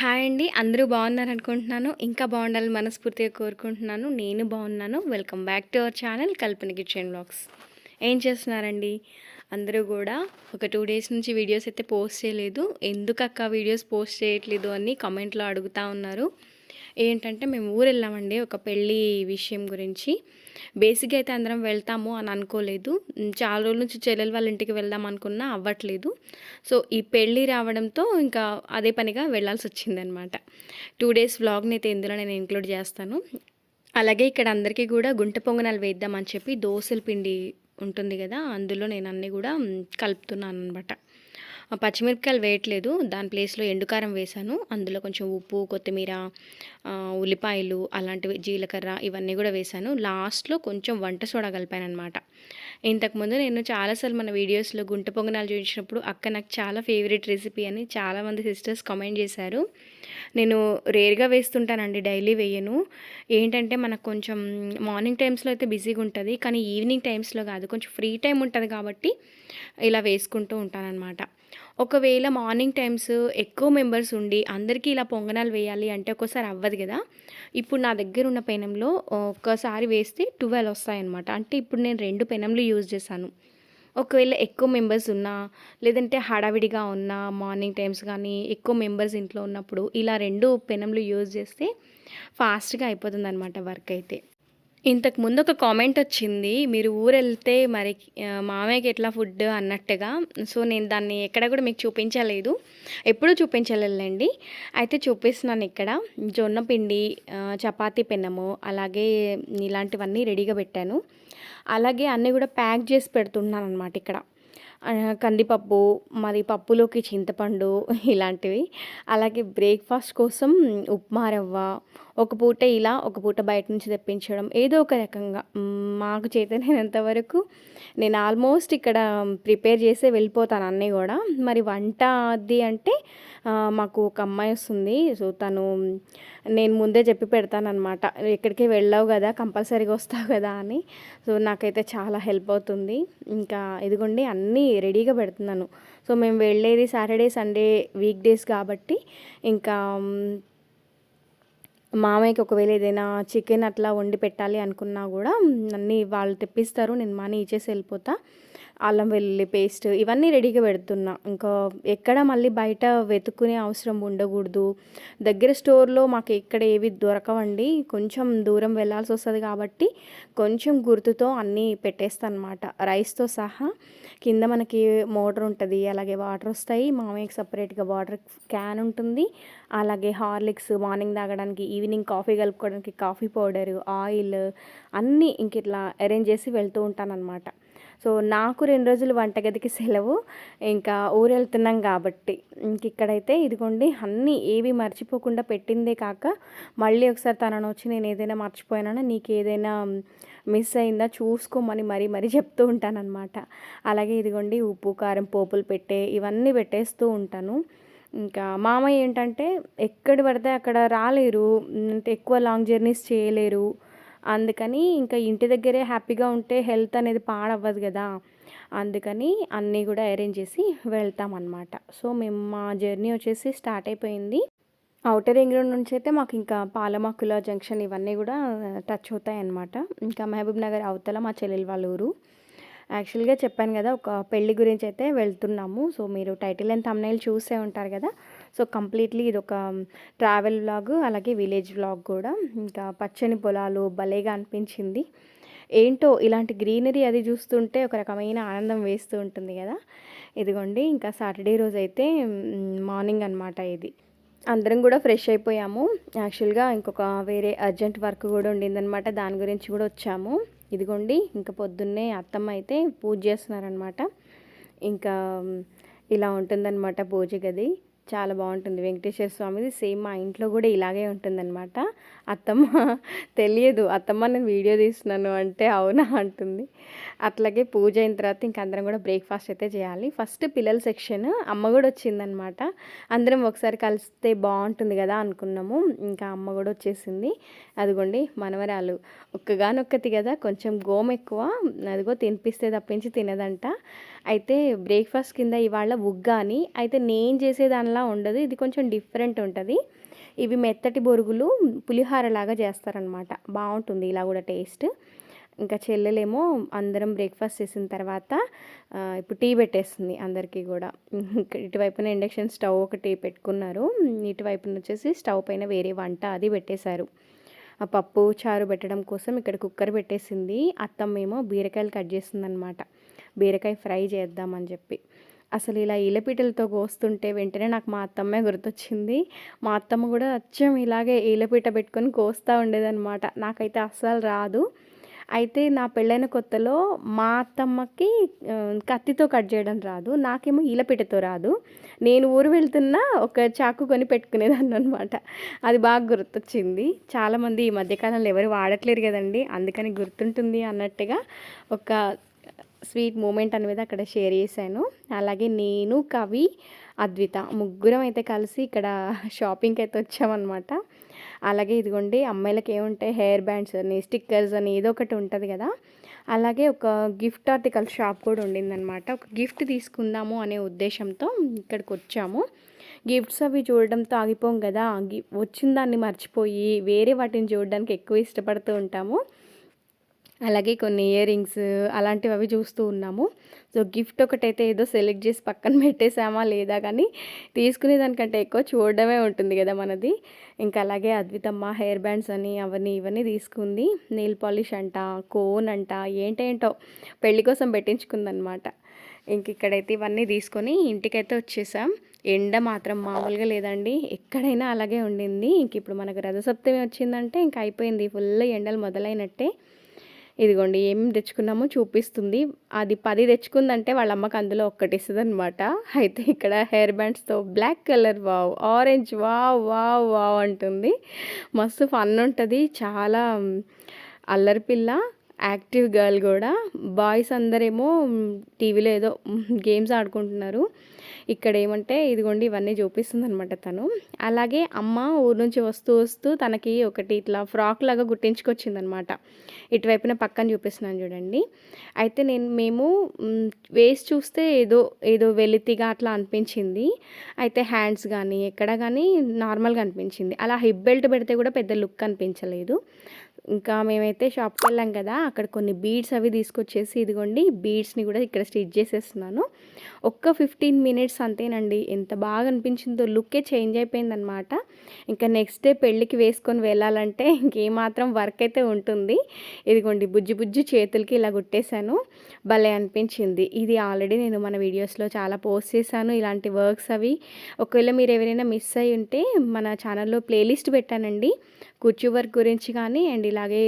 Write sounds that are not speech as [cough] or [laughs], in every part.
Hi అండి. అందరూ బాగున్నారు అనుకుంటున్నాను. ఇంకా బాగుండాలని మనస్ఫూర్తిగా కోరుకుంటున్నాను. నేను బాగున్నాను. Welcome back to our channel Kalpana kitchen blogs ఏం చేస్తున్నారండి? అందరూ కూడా ఒక టూ డేస్ నుంచి వీడియోస్ అయితే పోస్ట్ చేయలేదు. ఎందుకు అక్క వీడియోస్ పోస్ట్ చేయట్లేదు అని కామెంట్లో అడుగుతూ ఉన్నారు. ఏంటంటే మేము ఊరు వెళ్ళామండి. ఒక పెళ్ళి విషయం గురించి. బేసిక్గా అయితే అందరం వెళ్తాము అని అనుకోలేదు. చాలా రోజుల నుంచి చెల్లెలు వాళ్ళ ఇంటికి వెళ్దాం అనుకున్నా అవ్వట్లేదు. సో ఈ పెళ్ళి రావడంతో ఇంకా అదే పనిగా వెళ్ళాల్సి వచ్చిందనమాట. టూ డేస్ వ్లాగ్ని అయితే ఇందులో నేను ఇంక్లూడ్ చేస్తాను. అలాగే ఇక్కడ అందరికీ కూడా గుంట పొంగనాలు వేద్దామని చెప్పి దోశల పిండి ఉంటుంది కదా అందులో నేను అన్నీ కూడా కలుపుతున్నాను అనమాట పచ్చిమిరపకాయలు వేయట్లేదు. దాని ప్లేస్లో ఎండుకారం వేశాను. అందులో కొంచెం ఉప్పు కొత్తిమీర ఉల్లిపాయలు అలాంటివి జీలకర్ర ఇవన్నీ కూడా వేశాను. లాస్ట్లో కొంచెం వంట సోడా కలిపాను అనమాట ఇంతకుముందు నేను చాలాసార్లు మన వీడియోస్లో గుంట పొంగనాలు చూపించినప్పుడు అక్క నాకు చాలా ఫేవరెట్ రెసిపీ అని చాలామంది సిస్టర్స్ కామెంట్ చేశారు. నేను రేర్గా వేస్తుంటానండి డైలీ వేయను. ఏంటంటే మనకు కొంచెం మార్నింగ్ టైమ్స్లో అయితే బిజీగా ఉంటుంది. కానీ ఈవినింగ్ టైమ్స్లో కాదు కొంచెం ఫ్రీ టైం ఉంటుంది కాబట్టి ఇలా వేసుకుంటూ ఉంటానన్నమాట. ఒకవేళ మార్నింగ్ టైమ్స్ ఎక్కువ మెంబర్స్ ఉండి అందరికీ ఇలా పొంగనాలు వేయాలి అంటే ఒక్కోసారి అవ్వదు కదా. ఇప్పుడు నా దగ్గర ఉన్న పెనంలో ఒక్కసారి వేస్తే ట్వెల్వ్ వస్తాయన్నమాట. అంటే ఇప్పుడు నేను రెండు పెనంలు యూజ్ చేశాను. ఒకవేళ ఎక్కువ మెంబర్స్ ఉన్నా లేదంటే హడావిడిగా ఉన్నా మార్నింగ్ టైమ్స్ కానీ ఎక్కువ మెంబర్స్ ఇంట్లో ఉన్నప్పుడు ఇలా రెండు పెనంలు యూజ్ చేస్తే ఫాస్ట్గా అయిపోతుంది అనమాట వర్క్ అయితే. ఇంతకు ముందు ఒక కామెంట్ వచ్చింది మీరు ఊరు వెళ్తే మరి మామయ్యకి ఎట్లా ఫుడ్ అన్నట్టుగా. సో నేను దాన్ని ఎక్కడ కూడా మీకు చూపించలేదు. ఎప్పుడూ చూపించలేదండి అయితే చూపిస్తున్నాను ఇక్కడ. జొన్న పిండి చపాతీ పెన్నము అలాగే ఇలాంటివన్నీ రెడీగా పెట్టాను. అలాగే అన్నీ కూడా ప్యాక్ చేసి పెడుతున్నాను అనమాట ఇక్కడ. కందిపప్పు మరి పప్పులోకి చింతపండు [laughs] ఇలాంటివి. అలాగే బ్రేక్ఫాస్ట్ కోసం ఉప్మా రవ్వ ఒక పూట ఇలా ఒక పూట బయట నుంచి తెప్పించడం ఏదో ఒక రకంగా. మాకు చేతనైనంత వరకు నేను ఆల్మోస్ట్ ఇక్కడ ప్రిపేర్ చేసే వెళ్ళిపోతాను అన్నీ కూడా. మరి వంట అది అంటే మాకు ఒక అమ్మాయి వస్తుంది. సో తను నేను ముందే చెప్పి పెడతానమాట ఎక్కడికి వెళ్ళావు కదా కంపల్సరీగా వస్తావు కదా అని. సో నాకైతే చాలా హెల్ప్ అవుతుంది. ఇంకా ఇదిగోండి అన్నీ రెడీగా పెడుతున్నాను. సో మేము వెళ్ళేది సాటర్డే సండే వీక్ డేస్ కాబట్టి ఇంకా మామయ్యకి ఒకవేళ ఏదైనా చికెన్ అట్లా వండి పెట్టాలి అనుకున్నా కూడా అన్నీ వాళ్ళు తెప్పిస్తారు నేను మనీ ఇచ్చేసి వెళ్ళిపోతా. అల్లం వెల్లుల్లి పేస్ట్ ఇవన్నీ రెడీగా పెడుతున్నా. ఇంకా ఎక్కడ మళ్ళీ బయట వెతుక్కునే అవసరం ఉండకూడదు. దగ్గర స్టోర్లో మాకు ఎక్కడ ఏవి దొరకవండి. కొంచెం దూరం వెళ్ళాల్సి వస్తుంది కాబట్టి కొంచెం గుర్తుతో అన్నీ పెట్టేస్తాను అనమాట రైస్తో సహా కింద మనకి మోటార్ ఉంటుంది అలాగే వాటర్ వస్తాయి. మామయ్యకి సపరేట్గా వాటర్ క్యాన్ ఉంటుంది. అలాగే హార్లిక్స్ మార్నింగ్ తాగడానికి ఈవినింగ్ కాఫీ కలుపుకోవడానికి కాఫీ పౌడర్ ఆయిల్ అన్నీ ఇంక ఇట్లా అరేంజ్ చేసి వెళ్తూ ఉంటానన్నమాట. సో నాకు రెండు రోజులు వంటగదికి సెలవు. ఇంకా ఊరు వెళ్తున్నాం కాబట్టి. ఇంక ఇక్కడైతే ఇదిగోండి అన్నీ ఏవి మర్చిపోకుండా పెట్టిందే కాక మళ్ళీ ఒకసారి తనను వచ్చి నేను ఏదైనా మర్చిపోయానో నీకు ఏదైనా మిస్ అయిందా చూసుకోమని మరీ మరీ చెప్తూ ఉంటానన్నమాట. అలాగే ఇదిగోండి ఉప్పు కారం పోపులు పెట్టే ఇవన్నీ పెట్టేస్తూ ఉంటాను. ఇంకా మామయ్య ఏంటంటే ఎక్కడి పడితే అక్కడ రాలేరు. అంటే ఎక్కువ లాంగ్ జర్నీస్ చేయలేరు. అందుకని ఇంకా ఇంటి దగ్గరే హ్యాపీగా ఉంటే హెల్త్ అనేది పాడవ్వదు కదా. అందుకని అన్నీ కూడా అరేంజ్ చేసి వెళ్తామన్నమాట. సో మేము మా జర్నీ వచ్చేసి స్టార్ట్ అయిపోయింది. అవుటర్ రింగ్ రోడ్ నుంచి అయితే మాకు ఇంకా పాలమాకుల జంక్షన్ ఇవన్నీ కూడా టచ్ అవుతాయి అన్నమాట ఇంకా మహబూబ్ నగర్ అవతల మా చెల్లెలు వాళ్ళ ఊరు. యాక్చువల్గా చెప్పాను కదా ఒక పెళ్ళి గురించి అయితే వెళ్తున్నాము. సో మీరు టైటిల్ అండ్ తమ్నైల్ చూసే ఉంటారు కదా. సో కంప్లీట్లీ ఇది ఒక ట్రావెల్ వ్లాగ్ అలాగే విలేజ్ వ్లాగ్ కూడా. ఇంకా పచ్చని పొలాలు భలేగా అనిపించింది. ఏంటో ఇలాంటి గ్రీనరీ అది చూస్తుంటే ఒక రకమైన ఆనందం వేస్తూ ఉంటుంది కదా. ఇదిగోండి ఇంకా సాటర్డే రోజు అయితే మార్నింగ్ అనమాట ఇది. అందరం కూడా ఫ్రెష్ అయిపోయాము. యాక్చువల్గా ఇంకొక వేరే అర్జెంట్ వర్క్ కూడా ఉండిందనమాట దాని గురించి కూడా వచ్చాము. ఇదిగోండి ఇంకా పొద్దున్నే అత్తమ్మ అయితే పూజ చేస్తున్నారనమాట ఇంకా ఇలా ఉంటుందన్నమాట పూజ గది. చాలా బాగుంటుంది. వెంకటేశ్వర స్వామిది సేమ్ మా ఇంట్లో కూడా ఇలాగే ఉంటుందన్నమాట. అత్తమ్మ తెలియదు అత్తమ్మ నేను వీడియో తీస్తున్నాను అంటే అవునా అంటుంది. అట్లాగే పూజ అయిన తర్వాత ఇంక అందరం కూడా బ్రేక్ఫాస్ట్ అయితే చేయాలి. ఫస్ట్ పిల్లల సెక్షన్ అమ్మ కూడా వచ్చిందనమాట అందరం ఒకసారి కలిస్తే బాగుంటుంది కదా అనుకున్నాము. ఇంకా అమ్మ కూడా వచ్చేసింది. అదిగోండి మనవరాలు. ఒక్కగానొక్కతి కదా కొంచెం గోమ ఎక్కువ. అదిగో తినిపిస్తే తప్పించి తినదంట. అయితే బ్రేక్ఫాస్ట్ కింద ఇవాళ ఉగ్గాని. అయితే నేను చేసే దానిలా అలా ఉండదు. ఇది కొంచెం డిఫరెంట్ ఉంటుంది. ఇవి మెత్తటి బొరుగులు పులిహార లాగా చేస్తారనమాట బాగుంటుంది ఇలా కూడా టేస్ట్. ఇంకా చెల్లెలేమో అందరం బ్రేక్ఫాస్ట్ చేసిన తర్వాత ఇప్పుడు టీ పెట్టేస్తుంది అందరికీ కూడా. ఇటువైపున ఇండక్షన్ స్టవ్ ఒకటి పెట్టుకున్నారు. ఇటువైపున వచ్చేసి స్టవ్ పైన వేరే వంట అది పెట్టేశారు. పప్పు చారు పెట్టడం కోసం ఇక్కడ కుక్కర్ పెట్టేసింది. అత్తమ్మేమో బీరకాయలు కట్ చేసిందనమాట బీరకాయ ఫ్రై చేద్దామని చెప్పి. అసలు ఇలా ఈలపీటలతో కోస్తుంటే వెంటనే నాకు మా అత్తమ్మే గుర్తొచ్చింది. మా అత్తమ్మ కూడా అచ్చం ఇలాగే ఈలపీట పెట్టుకొని కోస్తూ ఉండేదన్నమాట. నాకైతే అస్సలు రాదు. అయితే నా పెళ్ళైన కొత్తలో మా అత్తమ్మకి కత్తితో కట్ చేయడం రాదు. నాకేమో ఈలపీటతో రాదు. నేను ఊరు వెళ్తున్నా ఒక చాకు కొని పెట్టుకునేదాన్ని అనమాట అది బాగా గుర్తొచ్చింది. చాలామంది ఈ మధ్యకాలంలో ఎవరు వాడట్లేరు కదండి. అందుకని గుర్తుంటుంది అన్నట్టుగా ఒక స్వీట్ మూమెంట్ అనేది అక్కడ షేర్ చేశాను. అలాగే నేను కవి అద్విత ముగ్గురం అయితే కలిసి ఇక్కడ షాపింగ్కి అయితే వచ్చామన్నమాట. అలాగే ఇదిగోండి అమ్మాయిలకి ఏముంటాయి హెయిర్ బ్యాండ్స్ అని స్టిక్కర్స్ అని ఏదో ఒకటి ఉంటుంది కదా. అలాగే ఒక గిఫ్ట్ ఆర్టికల్ షాప్ కూడా ఉండిందనమాట ఒక గిఫ్ట్ తీసుకుందాము అనే ఉద్దేశంతో ఇక్కడికి వచ్చాము. గిఫ్ట్స్ అవి చూడడంతో ఆగిపోం కదా. గి- వచ్చిన దాన్ని మర్చిపోయి వేరే వాటిని చూడడానికి ఎక్కువ ఇష్టపడుతూ ఉంటాము. అలాగే కొన్ని ఇయర్ రింగ్స్ అలాంటివి అవి చూస్తూ ఉన్నాము. సో గిఫ్ట్ ఒకటైతే ఏదో సెలెక్ట్ చేసి పక్కన పెట్టేసామా లేదా కానీ తీసుకునేదానికంటే ఎక్కువ చూడడమే ఉంటుంది కదా మనది. ఇంకా అలాగే అద్వితమ్మ హెయిర్ బ్యాండ్స్ అని అవన్నీ ఇవన్నీ తీసుకుంది. నెయిల్ పాలిష్ అంట కోన్ అంట ఏంటేంటో పెళ్ళి కోసం పెట్టించుకుందనమాట ఇంక ఇక్కడైతే ఇవన్నీ తీసుకొని ఇంటికైతే వచ్చేసాం. ఎండ మాత్రం మామూలుగా లేదండి. ఎక్కడైనా అలాగే ఉండింది. ఇంక ఇప్పుడు మనకు రథసప్తమి వచ్చిందంటే ఇంక అయిపోయింది. ఫుల్ ఎండలు మొదలైనట్టే. ఇదిగోండి ఏం తెచ్చుకున్నామో చూపిస్తుంది. అది పది తెచ్చుకుందంటే వాళ్ళ అమ్మకి అందులో ఒక్కటి ఇస్తుంది అనమాట అయితే ఇక్కడ hair బ్యాండ్స్తో black colour wow orange wow wow wow అంటుంది. మస్తు ఫన్ ఉంటుంది. చాలా అల్లరి పిల్ల యాక్టివ్ గర్ల్ కూడా. బాయ్స్ అందరేమో టీవీలో ఏదో గేమ్స్ ఆడుకుంటున్నారు. ఇక్కడ ఏమంటే ఇదిగోండి ఇవన్నీ చూపిస్తుంది అనమాట తను. అలాగే అమ్మ ఊరు నుంచి వస్తూ వస్తూ తనకి ఒకటి ఇట్లా ఫ్రాక్ లాగా గుట్టించుకొచ్చిందనమాట ఇటువైపున పక్కన చూపిస్తున్నాను చూడండి. అయితే నేను మేము వేస్ వేసి చూస్తే ఏదో ఏదో వెలితిగా అట్లా అనిపించింది. అయితే హ్యాండ్స్ కానీ ఎక్కడ కానీ నార్మల్గా అనిపించింది. అలా హిప్ బెల్ట్ పెడితే కూడా పెద్ద లుక్ అనిపించలేదు. ఇంకా మేమైతే షాప్కి వెళ్ళాం కదా అక్కడ కొన్ని బీడ్స్ అవి తీసుకొచ్చేసి ఇదిగోండి బీడ్స్ని కూడా ఇక్కడ స్టిచ్ చేసేస్తున్నాను. ఒక్క ఫిఫ్టీన్ మినిట్స్ అంతేనండి ఎంత బాగా అనిపించిందో లుక్కే చేంజ్ అయిపోయిందనమాట ఇంకా నెక్స్ట్ డే పెళ్ళికి వేసుకొని వెళ్ళాలంటే ఇంకేమాత్రం వర్క్ అయితే ఉంటుంది. ఇదిగోండి బుజ్జి బుజ్జి చేతులకి ఇలా గుట్టేశాను భలే అనిపించింది. ఇది ఆల్రెడీ నేను మన వీడియోస్లో చాలా పోస్ట్ చేశాను ఇలాంటి వర్క్స్ అవి. ఒకవేళ మీరు ఎవరైనా మిస్ అయి ఉంటే మన ఛానల్లో ప్లేలిస్ట్ పెట్టానండి. కుర్చీ వర్క్ గురించి కానీ అండ్ ఇలాగే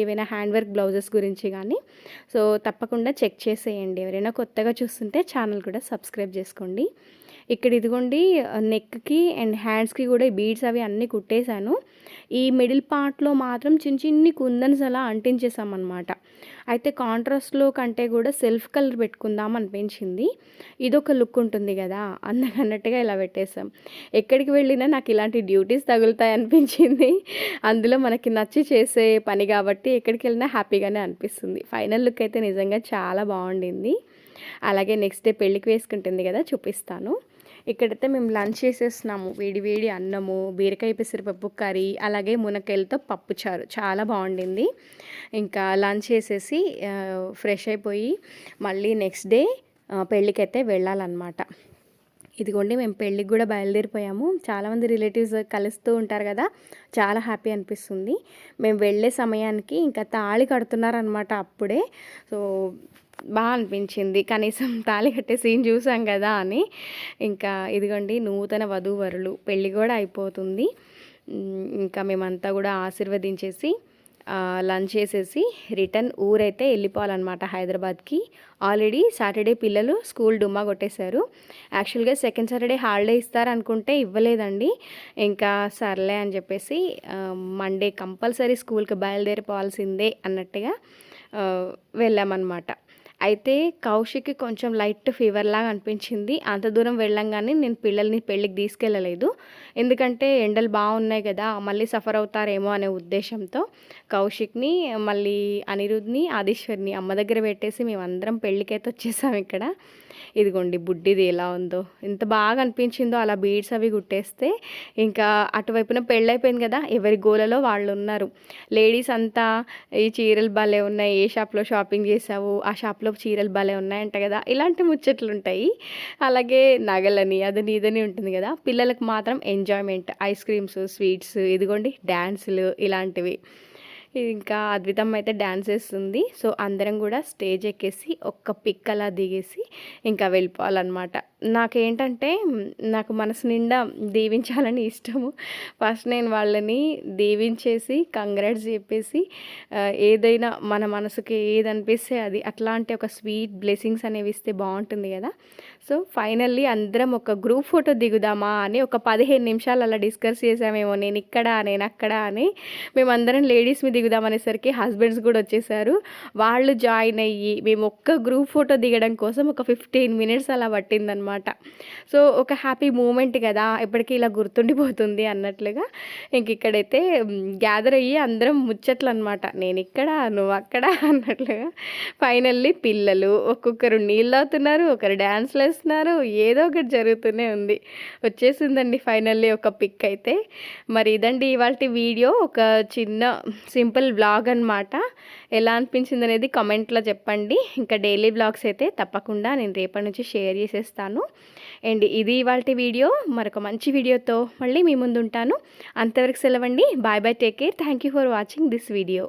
ఏవైనా హ్యాండ్ వర్క్ బ్లౌజెస్ గురించి కానీ సో తప్పకుండా చెక్ చేసేయండి. ఎవరైనా కొత్తగా చూస్తుంటే ఛానల్ కూడా సబ్స్క్రైబ్ చేసుకోండి. ఇక్కడ ఇదిగోండి నెక్కి అండ్ హ్యాండ్స్కి కూడా బీడ్స్ అవి అన్నీ కుట్టేశాను. ఈ మిడిల్ పార్ట్లో మాత్రం చిన్న చిన్ని కుందన్స్ అలా అంటించేసామన్నమాట అయితే కాంట్రాస్ట్లో కంటే కూడా సెల్ఫ్ కలర్ పెట్టుకుందాం అనిపించింది. ఇదొక లుక్ ఉంటుంది కదా అందుకన్నట్టుగా ఇలా పెట్టేసాం ఎక్కడికి వెళ్ళినా నాకు ఇలాంటి డ్యూటీస్ తగులుతాయి అనిపించింది. అందులో మనకి నచ్చి చేసే పని కాబట్టి ఎక్కడికి వెళ్ళినా హ్యాపీగానే అనిపిస్తుంది. ఫైనల్ లుక్ అయితే నిజంగా చాలా బాగుండింది. అలాగే నెక్స్ట్ డే పెళ్ళికి వేసుకుంటుంది కదా చూపిస్తాను. ఇక్కడైతే మేము లంచ్ చేసేస్తున్నాము. వేడి వేడి అన్నము బీరకాయ పెసరపప్పు కర్రీ అలాగే మునక్కాయలతో పప్పుచారు చాలా బాగుండింది. ఇంకా లంచ్ చేసేసి ఫ్రెష్ అయిపోయి మళ్ళీ నెక్స్ట్ డే పెళ్ళికైతే వెళ్ళాలన్నమాట. ఇదిగోండి మేము పెళ్ళికి కూడా బయలుదేరిపోయాము. చాలామంది రిలేటివ్స్ కలుస్తూ ఉంటారు కదా చాలా హ్యాపీ అనిపిస్తుంది. మేము వెళ్ళే సమయానికి ఇంకా తాళి కడుతున్నారనమాట అప్పుడే. సో బాగా అనిపించింది. కనీసం తాళి కట్టే సీన్ చూసాం కదా అని. ఇంకా ఇదిగోండి నూతన వధూవరులు పెళ్ళి కూడా అయిపోతుంది. ఇంకా మేమంతా కూడా ఆశీర్వదించేసి లంచ్ చేసేసి రిటర్న్ ఊరైతే వెళ్ళిపోవాలన్నమాట హైదరాబాద్కి. ఆల్రెడీ సాటర్డే పిల్లలు స్కూల్ డుమ్మా కొట్టేశారు. యాక్చువల్గా సెకండ్ సాటర్డే హాలిడే ఇస్తారు అనుకుంటే ఇవ్వలేదండి. ఇంకా సర్లే అని చెప్పేసి మండే కంపల్సరీ స్కూల్కి బయలుదేరిపోవాల్సిందే అన్నట్టుగా వెళ్ళామన్నమాట. అయితే కౌశిక్కి కొంచెం లైట్ ఫీవర్ లాగా అనిపించింది. అంత దూరం వెళ్ళంగానే నేను పిల్లల్ని పెళ్ళికి తీసుకెళ్ళలేదు. ఎందుకంటే ఎండలు బాగున్నాయి కదా మళ్ళీ సఫర్ అవుతారేమో అనే ఉద్దేశంతో కౌశిక్ని మళ్ళీ అనిరుద్ని ఆదీశ్వరిని అమ్మ దగ్గర పెట్టేసి మేమందరం పెళ్ళికైతే వచ్చేసాం ఇక్కడ. ఇదిగోండి బుడ్డిది ఎలా ఉందో. ఎంత బాగా అనిపించిందో అలా బీడ్స్ అవి కుట్టేస్తే ఇంకా అటువైపున పెళ్ళైపోయింది కదా ఎవరి గోలలో వాళ్ళు ఉన్నారు లేడీస్ అంతా ఈ చీరలు భలే ఉన్నాయి ఏ షాప్లో షాపింగ్ చేసావు ఆ షాప్లో చీరలు భలే ఉన్నాయంట కదా ఇలాంటి ముచ్చట్లు ఉంటాయి. అలాగే నగలని అదని ఇదని ఉంటుంది కదా పిల్లలకు మాత్రం ఎంజాయ్మెంట్ ఐస్ క్రీమ్స్ స్వీట్స్ ఇదిగోండి డ్యాన్సులు ఇలాంటివి. ఇంకా అద్భుతం అయితే డ్యాన్స్ వేస్తుంది. సో అందరం కూడా స్టేజ్ ఎక్కేసి ఒక్క పిక్ అలా దిగేసి ఇంకా వెళ్ళిపోవాలన్నమాట. నాకేంటంటే నాకు మనసు నిండా దీవించాలని ఇష్టము. ఫస్ట్ నేను వాళ్ళని దీవించేసి కంగ్రాట్స్ చెప్పేసి ఏదైనా మన మనసుకి ఏది అనిపిస్తే అది అట్లాంటి ఒక స్వీట్ బ్లెస్సింగ్స్ అనేవి ఇస్తే బాగుంటుంది కదా. సో ఫైనల్లీ అందరం ఒక గ్రూప్ ఫోటో దిగుదామా అని ఒక పదిహేను నిమిషాలు అలా డిస్కస్ చేసామేమో నేను ఇక్కడ నేను అక్కడ అని. మేమందరం లేడీస్ని దిగుదామనేసరికి దిగుదాం అనేసరికి హస్బెండ్స్ కూడా వచ్చేసారు. వాళ్ళు జాయిన్ అయ్యి మేము ఒక్క గ్రూప్ ఫోటో దిగడం కోసం ఒక ఫిఫ్టీన్ మినిట్స్ అలా పట్టిందనమాట. సో ఒక హ్యాపీ మూమెంట్ కదా ఎప్పటికీ ఇలా గుర్తుండిపోతుంది అన్నట్లుగా ఇంక ఇక్కడైతే గ్యాదర్ అయ్యి అందరం ముచ్చట్లు అనమాట నేను ఇక్కడ నువ్వు అక్కడ అన్నట్లుగా. ఫైనల్లీ పిల్లలు ఒక్కొక్కరు నీళ్ళు అవుతున్నారు ఒకరు డ్యాన్స్లు వేస్తున్నారు ఏదో ఒకటి జరుగుతూనే ఉంది. వచ్చేసిందండి ఫైనల్లీ ఒక పిక్ అయితే. మరి ఇదండి ఇవాళ వీడియో. ఒక చిన్న సింపుల్ బ్లాగ్ అన్నమాట. ఎలా అనిపించింది అనేది కమెంట్లో చెప్పండి. ఇంకా డైలీ బ్లాగ్స్ అయితే తప్పకుండా నేను రేపటి నుంచి షేర్ చేసేస్తాను. అండ్ ఇది ఇవాళ వీడియో. మరొక మంచి వీడియోతో మళ్ళీ మీ ముందు ఉంటాను అంతవరకు సెలవండి. Bye bye take care. Thank you for watching this video.